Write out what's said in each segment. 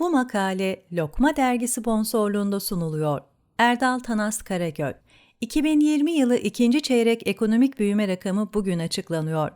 Bu makale Lokma Dergi sponsorluğunda sunuluyor. Erdal Tanas Karagöl 2020 yılı ikinci çeyrek ekonomik büyüme rakamı bugün açıklanıyor.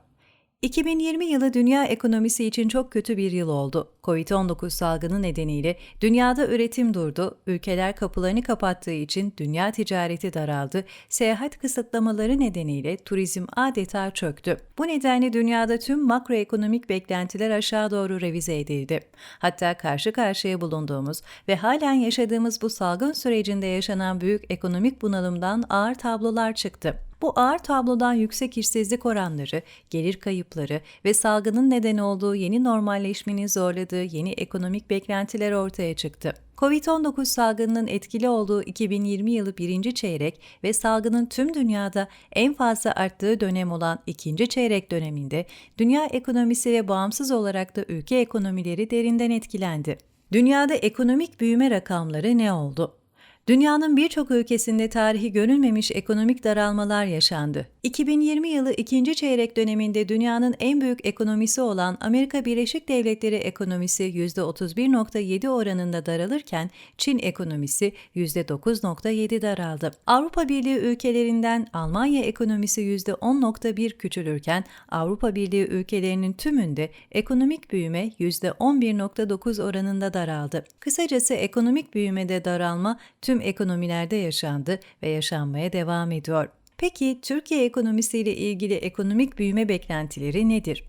2020 yılı dünya ekonomisi için çok kötü bir yıl oldu. Covid-19 salgını nedeniyle dünyada üretim durdu, ülkeler kapılarını kapattığı için dünya ticareti daraldı, seyahat kısıtlamaları nedeniyle turizm adeta çöktü. Bu nedenle dünyada tüm makroekonomik beklentiler aşağı doğru revize edildi. Hatta karşı karşıya bulunduğumuz ve halen yaşadığımız bu salgın sürecinde yaşanan büyük ekonomik bunalımdan ağır tablolar çıktı. Bu ağır tablodan yüksek işsizlik oranları, gelir kayıpları ve salgının neden olduğu yeni normalleşmenin zorladığı yeni ekonomik beklentiler ortaya çıktı. Covid-19 salgınının etkili olduğu 2020 yılı birinci çeyrek ve salgının tüm dünyada en fazla arttığı dönem olan ikinci çeyrek döneminde dünya ekonomisi ve bağımsız olarak da ülke ekonomileri derinden etkilendi. Dünyada ekonomik büyüme rakamları ne oldu? Dünyanın birçok ülkesinde tarihi görülmemiş ekonomik daralmalar yaşandı. 2020 yılı ikinci çeyrek döneminde dünyanın en büyük ekonomisi olan Amerika Birleşik Devletleri ekonomisi %31.7 oranında daralırken Çin ekonomisi %9.7 daraldı. Avrupa Birliği ülkelerinden Almanya ekonomisi %10.1 küçülürken Avrupa Birliği ülkelerinin tümünde ekonomik büyüme %11.9 oranında daraldı. Kısacası ekonomik büyümede daralma tüm ekonomilerde yaşandı ve yaşanmaya devam ediyor. Peki Türkiye ekonomisiyle ilgili ekonomik büyüme beklentileri nedir?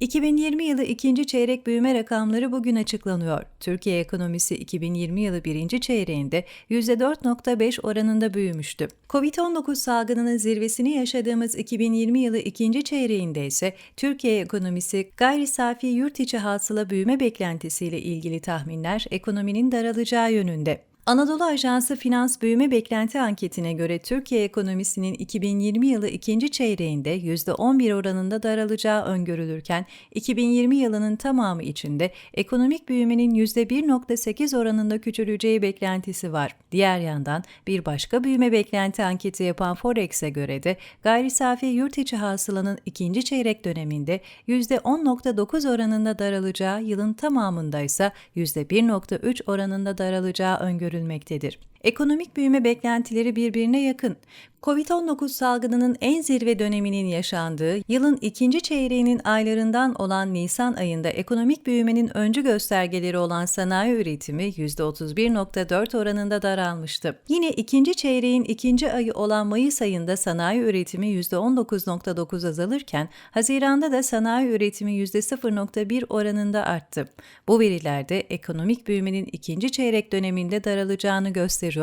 2020 yılı ikinci çeyrek büyüme rakamları bugün açıklanıyor. Türkiye ekonomisi 2020 yılı birinci çeyreğinde %4.5 oranında büyümüştü. Covid-19 salgınının zirvesini yaşadığımız 2020 yılı ikinci çeyreğinde ise Türkiye ekonomisi gayri safi yurt içi hasıla büyüme beklentisiyle ilgili tahminler ekonominin daralacağı yönünde. Anadolu Ajansı Finans Büyüme Beklenti Anketi'ne göre Türkiye ekonomisinin 2020 yılı ikinci çeyreğinde %11 oranında daralacağı öngörülürken 2020 yılının tamamı içinde ekonomik büyümenin %1.8 oranında küçüleceği beklentisi var. Diğer yandan bir başka büyüme beklenti anketi yapan Forex'e göre de gayri safi yurt içi hasılanın ikinci çeyrek döneminde %10.9 oranında daralacağı, yılın tamamında ise %1.3 oranında daralacağı öngörülmektedir. Ekonomik büyüme beklentileri birbirine yakın. Covid-19 salgınının en zirve döneminin yaşandığı yılın ikinci çeyreğinin aylarından olan Nisan ayında ekonomik büyümenin öncü göstergeleri olan sanayi üretimi %31.4 oranında daralmıştı. Yine ikinci çeyreğin ikinci ayı olan Mayıs ayında sanayi üretimi %19.9 azalırken Haziran'da da sanayi üretimi %0.1 oranında arttı. Bu verilerde ekonomik büyümenin ikinci çeyrek döneminde daralacağını gösteriyor.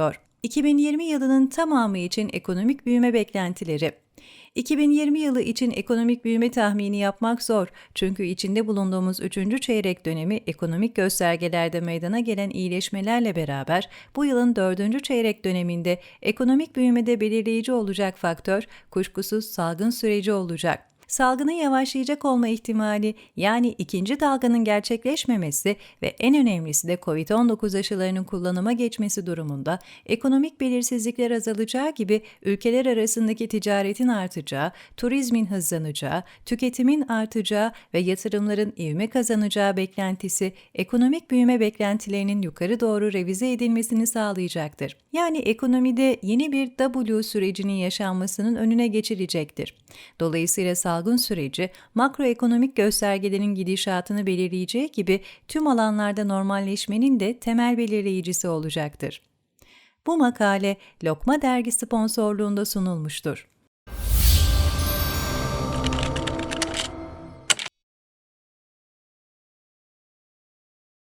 2020 yılının tamamı için ekonomik büyüme beklentileri 2020 yılı için ekonomik büyüme tahmini yapmak zor çünkü içinde bulunduğumuz 3. çeyrek dönemi ekonomik göstergelerde meydana gelen iyileşmelerle beraber bu yılın 4. çeyrek döneminde ekonomik büyümede belirleyici olacak faktör kuşkusuz salgın süreci olacak salgının yavaşlayacak olma ihtimali yani ikinci dalganın gerçekleşmemesi ve en önemlisi de COVID-19 aşılarının kullanıma geçmesi durumunda ekonomik belirsizlikler azalacağı gibi ülkeler arasındaki ticaretin artacağı, turizmin hızlanacağı, tüketimin artacağı ve yatırımların ivme kazanacağı beklentisi ekonomik büyüme beklentilerinin yukarı doğru revize edilmesini sağlayacaktır. Yani ekonomide yeni bir W sürecinin yaşanmasının önüne geçilecektir. Dolayısıyla salgın süreci makroekonomik göstergelerin gidişatını belirleyeceği gibi tüm alanlarda normalleşmenin de temel belirleyicisi olacaktır. Bu makale Lokma Dergi sponsorluğunda sunulmuştur.